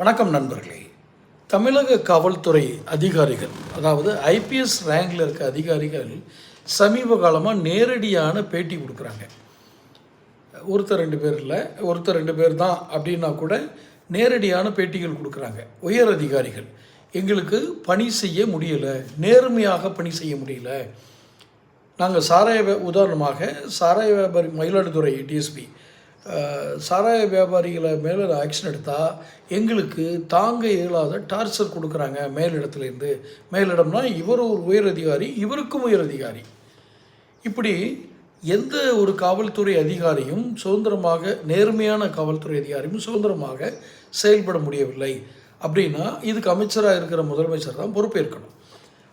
வணக்கம் நண்பர்களே. தமிழக காவல்துறை அதிகாரிகள் அதாவது ஐபிஎஸ் ரேங்கில் இருக்க அதிகாரிகள் சமீப காலமாக நேரடியான பேட்டி கொடுக்குறாங்க. ஒருத்தர் ரெண்டு பேர் இல்லை ஒருத்தர் ரெண்டு பேர் தான் அப்படின்னா கூட நேரடியான பேட்டிகள் கொடுக்குறாங்க. உயர் அதிகாரிகள் எங்களுக்கு பணி செய்ய முடியலை நேர்மையாக பணி செய்ய முடியல. நாங்கள் சாராய உதாரணமாக சாராய வியாபாரி மயிலாடுதுறை டிஎஸ்பி சாராய வியாபாரிகளை மேலே ஆக்ஷன் எடுத்தால் எங்களுக்கு தாங்க இயலாத டார்ச்சர் கொடுக்குறாங்க மேலிடத்துலேருந்து மேலிடம்னா இவர் ஒரு உயர் அதிகாரி இவருக்கும் உயர் அதிகாரி. இப்படி எந்த ஒரு காவல்துறை அதிகாரியும் சுதந்திரமாக நேர்மையான காவல்துறை அதிகாரியும் சுதந்திரமாக செயல்பட முடியவில்லை. அப்படின்னா இதுக்கு அமைச்சராக இருக்கிற முதலமைச்சர் தான் பொறுப்பேற்கணும்.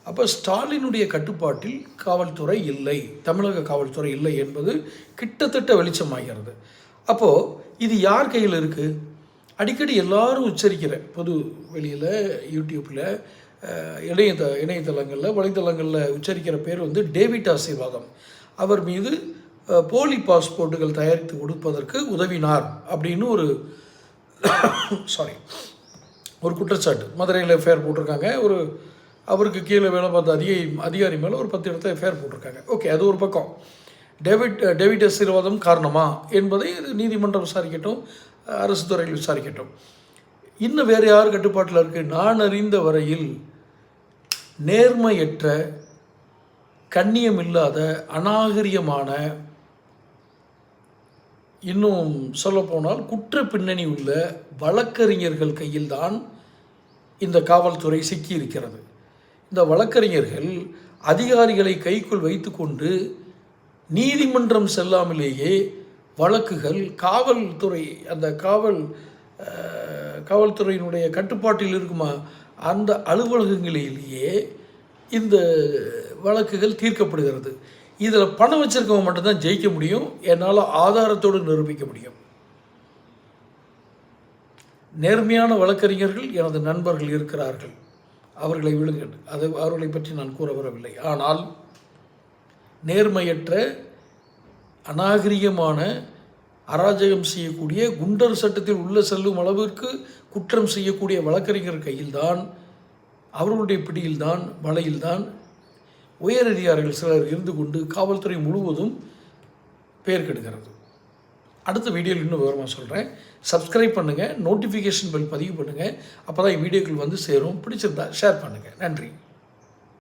அப்போ ஸ்டாலினுடைய கட்டுப்பாட்டில் காவல்துறை இல்லை. தமிழக காவல்துறை இல்லை என்பது கிட்டத்தட்ட வெளிச்சமாகிறது. அப்போது இது யார் கையில் இருக்குது அடிக்கடி எல்லாரும் உச்சரிக்கிற பொது வெளியில் யூடியூப்பில் இணையத இணையதளங்களில் வலைத்தளங்களில் உச்சரிக்கிற பேர் வந்து டேவிட் ஆசீர்வாதம். அவர் மீது போலி பாஸ்போர்ட்டுகள் தயாரித்து கொடுப்பதற்கு உதவினார் அப்படின்னு ஒரு சாரி ஒரு குற்றச்சாட்டு. மதுரையில் ஃபேர் போட்டிருக்காங்க. ஒரு அவருக்கு கீழே வேலை பார்த்த அதிகாரி அதிகாரி மேலே ஒரு பத்து இடத்த ஃபேர் போட்டிருக்காங்க. ஓகே அது ஒரு பக்கம். டேவிட் டேவிட் ஆசீர்வாதம் காரணமா என்பதை இது நீதிமன்றம் விசாரிக்கட்டும் அரசு துறையில் விசாரிக்கட்டும். இன்னும் வேறு யார் கட்டுப்பாட்டில் இருக்குது நான் அறிந்த வரையில் நேர்மையற்ற கண்ணியம் இல்லாத அநாகரிகமான இன்னும் சொல்லப்போனால் குற்ற பின்னணி உள்ள வழக்கறிஞர்கள் கையில்தான் இந்த காவல்துறை சிக்கியிருக்கிறது. இந்த வழக்கறிஞர்கள் அதிகாரிகளை கைக்குள் வைத்துக்கொண்டு நீதிமன்றம் செல்லாமலேயே வழக்குகள் காவல்துறை அந்த காவல் காவல்துறையினுடைய கட்டுப்பாட்டில் இருக்குமா? அந்த அலுவலகங்களிலேயே இந்த வழக்குகள் தீர்க்கப்படுகிறது. இதில் பணம் வச்சிருக்கவங்க மட்டும்தான் ஜெயிக்க முடியும். என்னால் ஆதாரத்தோடு நிரூபிக்க முடியும். நேர்மையான வழக்கறிஞர்கள் எனது நண்பர்கள் இருக்கிறார்கள். அவர்களை விழுங்கள் அது அவர்களை பற்றி நான் கூற வரவில்லை ஆனால் நேர்மையற்ற அநாகரிகமான அராஜகம் செய்யக்கூடிய குண்டர் சட்டத்தில் உள்ள செல்லும் அளவிற்கு குற்றம் செய்யக்கூடிய வழக்கறிஞர் கையில்தான் அவர்களுடைய பிடியில்தான் வலையில்தான் உயர் அதிகாரிகள் சிலர் இருந்து கொண்டு காவல்துறை முழுவதும் பெயர் கெடுக்கிறது. அடுத்த வீடியோவில் இன்னும் விவரமாக சொல்கிறேன் சப்ஸ்கிரைப் பண்ணுங்கள் நோட்டிஃபிகேஷன் பெல் பதிவு பண்ணுங்கள் அப்போ தான் வீடியோக்கள் வந்து சேரும். பிடிச்சிருந்தா ஷேர் பண்ணுங்கள் நன்றி.